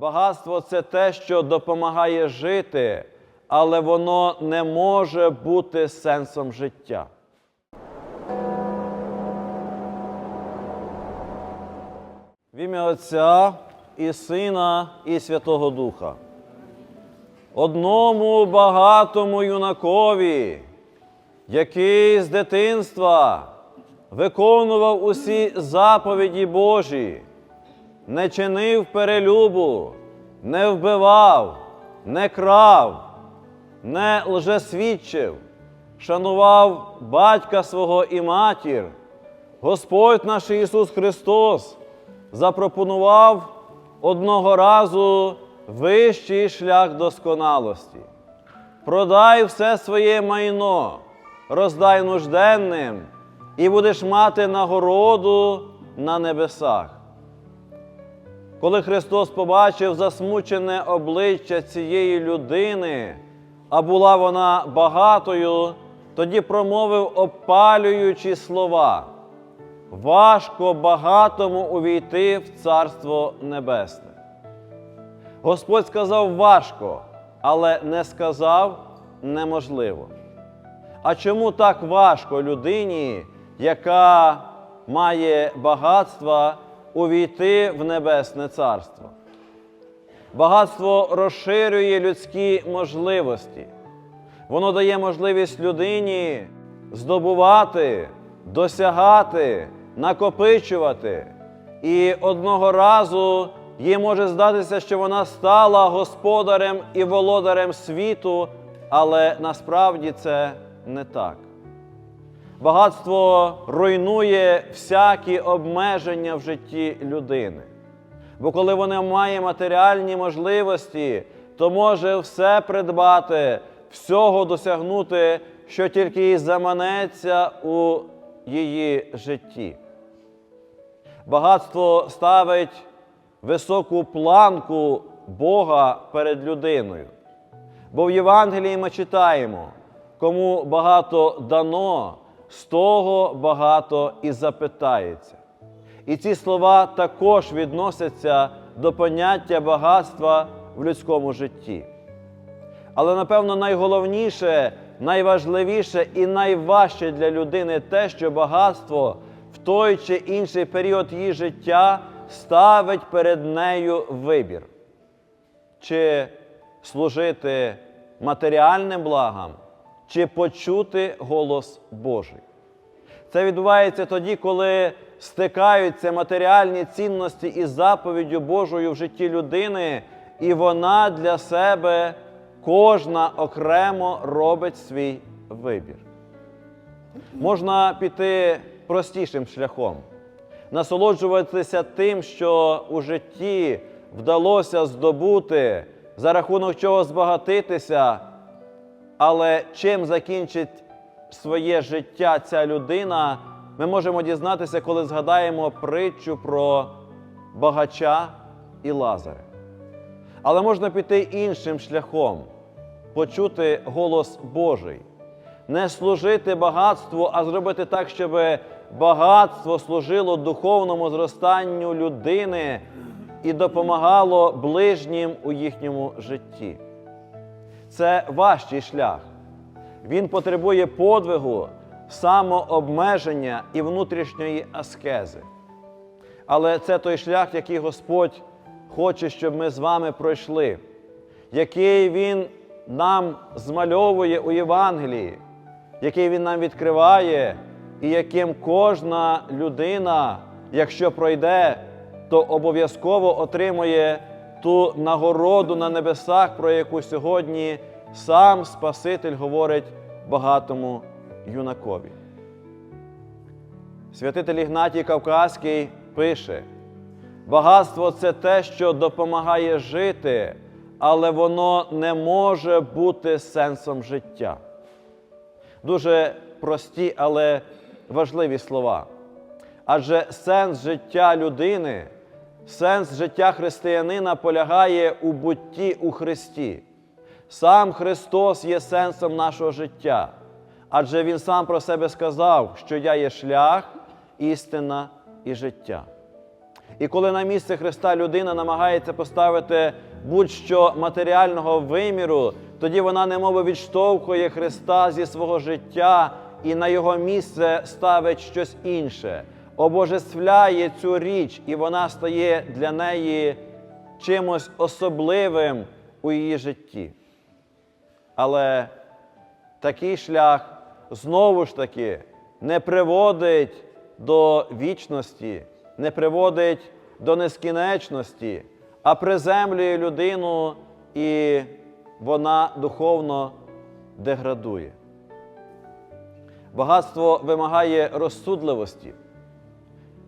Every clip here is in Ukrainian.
Багатство це те, що допомагає жити, але воно не може бути сенсом життя. В ім'я Отця і Сина, і Святого Духа. Одному багатому юнакові, який з дитинства виконував усі заповіді Божі, не чинив перелюбу, не вбивав, не крав, не лжесвідчив, шанував батька свого і матір, Господь наш Ісус Христос запропонував одного разу вищий шлях досконалості. Продай все своє майно, роздай нужденним, і будеш мати нагороду на небесах. Коли Христос побачив засмучене обличчя цієї людини, а була вона багатою, тоді промовив опалюючі слова. Важко багатому увійти в Царство Небесне. Господь сказав важко, але не сказав неможливо. А чому так важко людині, яка має багатства, увійти в Небесне Царство? Багатство розширює людські можливості. Воно дає можливість людині здобувати, досягати, накопичувати. І одного разу їй може здатися, що вона стала господарем і володарем світу, але насправді це не так. Багатство руйнує всякі обмеження в житті людини. Бо коли вона має матеріальні можливості, то може все придбати, всього досягнути, що тільки їй заманеться у її житті. Багатство ставить високу планку Бога перед людиною. Бо в Євангелії ми читаємо, кому багато дано, з того багато і запитається. І ці слова також відносяться до поняття багатства в людському житті. Але, напевно, найголовніше, найважливіше і найважче для людини те, що багатство в той чи інший період її життя ставить перед нею вибір, чи служити матеріальним благам, чи почути голос Божий. Це відбувається тоді, коли стикаються матеріальні цінності із заповіддю Божою в житті людини, і вона для себе кожна окремо робить свій вибір. Можна піти простішим шляхом, насолоджуватися тим, що у житті вдалося здобути, за рахунок чого збагатитися, але чим закінчить своє життя ця людина, ми можемо дізнатися, коли згадаємо притчу про багача і Лазаря. Але можна піти іншим шляхом, почути голос Божий, не служити багатству, а зробити так, щоб багатство служило духовному зростанню людини і допомагало ближнім у їхньому житті. Це важчий шлях. Він потребує подвигу, самообмеження і внутрішньої аскези. Але це той шлях, який Господь хоче, щоб ми з вами пройшли, який Він нам змальовує у Євангелії, який Він нам відкриває, і яким кожна людина, якщо пройде, то обов'язково отримує ту нагороду на небесах, про яку сьогодні сам Спаситель говорить багатому юнакові. Святитель Ігнатій Кавказький пише: багатство це те, що допомагає жити, але воно не може бути сенсом життя. Дуже прості, але важливі слова. Адже сенс життя людини, сенс життя християнина полягає у бутті у Христі. Сам Христос є сенсом нашого життя, адже Він сам про себе сказав, що я є шлях, істина і життя. І коли на місце Христа людина намагається поставити будь-що матеріального виміру, тоді вона немови відштовхує Христа зі свого життя і на його місце ставить щось інше, обожествляє цю річ, і вона стає для неї чимось особливим у її житті. Але такий шлях знову ж таки не приводить до вічності, не приводить до нескінченності, а приземлює людину і вона духовно деградує. Багатство вимагає розсудливості.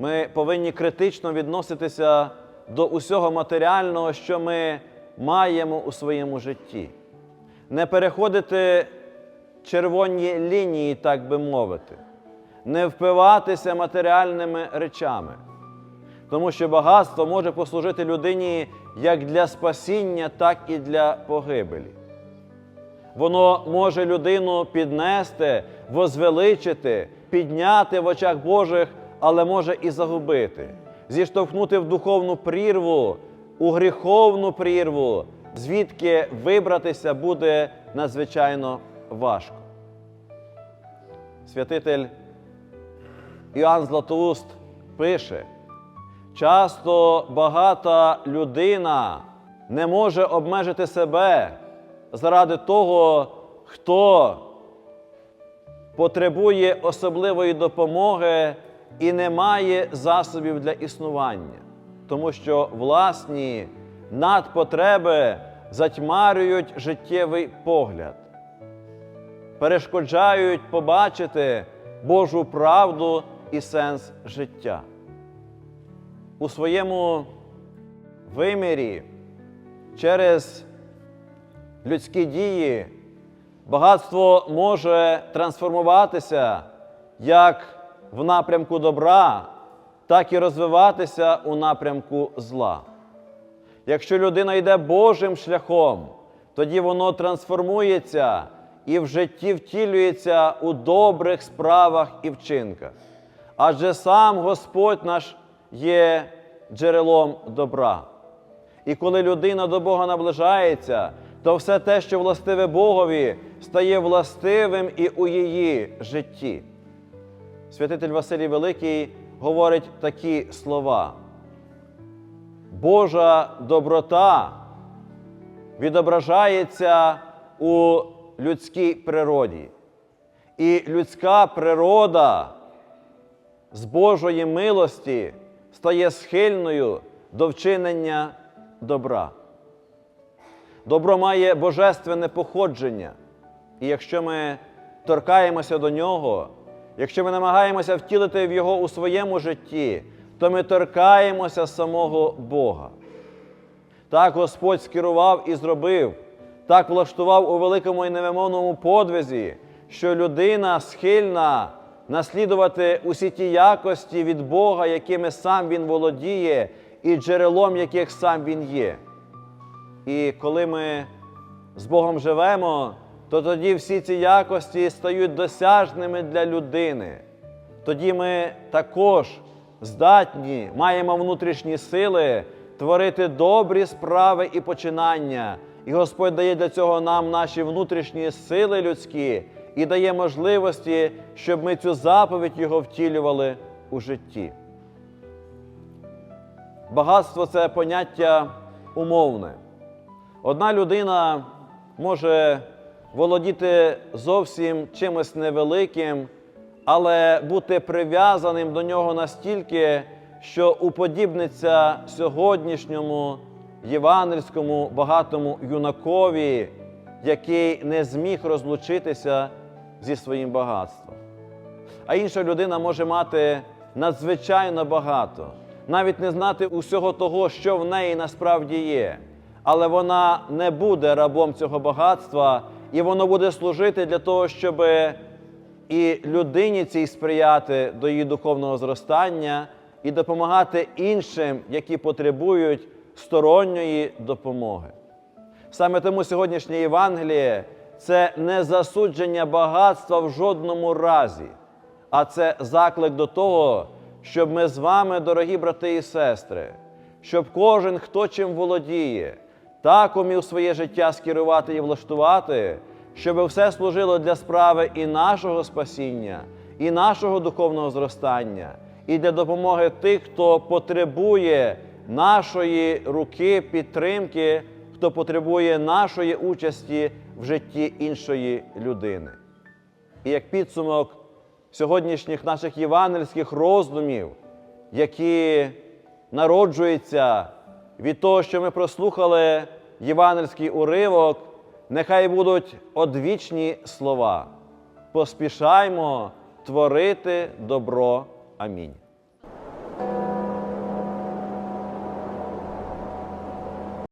Ми повинні критично відноситися до усього матеріального, що ми маємо у своєму житті, не переходити червоні лінії, так би мовити, не впиватися матеріальними речами, тому що багатство може послужити людині як для спасіння, так і для погибелі. Воно може людину піднести, возвеличити, підняти в очах Божих, але може і загубити, зіштовхнути в духовну прірву, у гріховну прірву, звідки вибратися буде надзвичайно важко. Святитель Іоанн Златоуст пише, часто багата людина не може обмежити себе заради того, хто потребує особливої допомоги і не має засобів для існування, тому що власні надпотреби затьмарюють життєвий погляд, перешкоджають побачити Божу правду і сенс життя. У своєму вимірі через людські дії багатство може трансформуватися як в напрямку добра, так і розвиватися у напрямку зла. Якщо людина йде Божим шляхом, тоді воно трансформується і в житті втілюється у добрих справах і вчинках. Адже сам Господь наш є джерелом добра. І коли людина до Бога наближається, то все те, що властиве Богові, стає властивим і у її житті. Святитель Василій Великий говорить такі слова. Божа доброта відображається у людській природі. І людська природа з Божої милості стає схильною до вчинення добра. Добро має божественне походження. І якщо ми торкаємося до нього, якщо ми намагаємося втілити в його у своєму житті, то ми торкаємося самого Бога. Так Господь скерував і зробив, так влаштував у великому і невимовному подвизі, що людина схильна наслідувати усі ті якості від Бога, якими сам Він володіє, і джерелом яких сам Він є. І коли ми з Богом живемо, то тоді всі ці якості стають досяжними для людини. Тоді ми також здатні, маємо внутрішні сили творити добрі справи і починання. І Господь дає для цього нам наші внутрішні сили людські і дає можливості, щоб ми цю заповідь Його втілювали у житті. Багатство це поняття умовне. Одна людина може володіти зовсім чимось невеликим, але бути прив'язаним до нього настільки, що уподібниться сьогоднішньому євангельському багатому юнакові, який не зміг розлучитися зі своїм багатством. А інша людина може мати надзвичайно багато, навіть не знати усього того, що в неї насправді є. Але вона не буде рабом цього багатства, і воно буде служити для того, щоб і людині цій сприяти до її духовного зростання і допомагати іншим, які потребують сторонньої допомоги. Саме тому сьогоднішнє Євангеліє це не засудження багатства в жодному разі, а це заклик до того, щоб ми з вами, дорогі брати і сестри, щоб кожен, хто чим володіє, так умів своє життя скерувати і влаштувати, щоб все служило для справи і нашого спасіння, і нашого духовного зростання, і для допомоги тих, хто потребує нашої руки, підтримки, хто потребує нашої участі в житті іншої людини. І як підсумок сьогоднішніх наших євангельських роздумів, які народжуються від того, що ми прослухали євангельський уривок, нехай будуть одвічні слова. Поспішаймо творити добро. Амінь.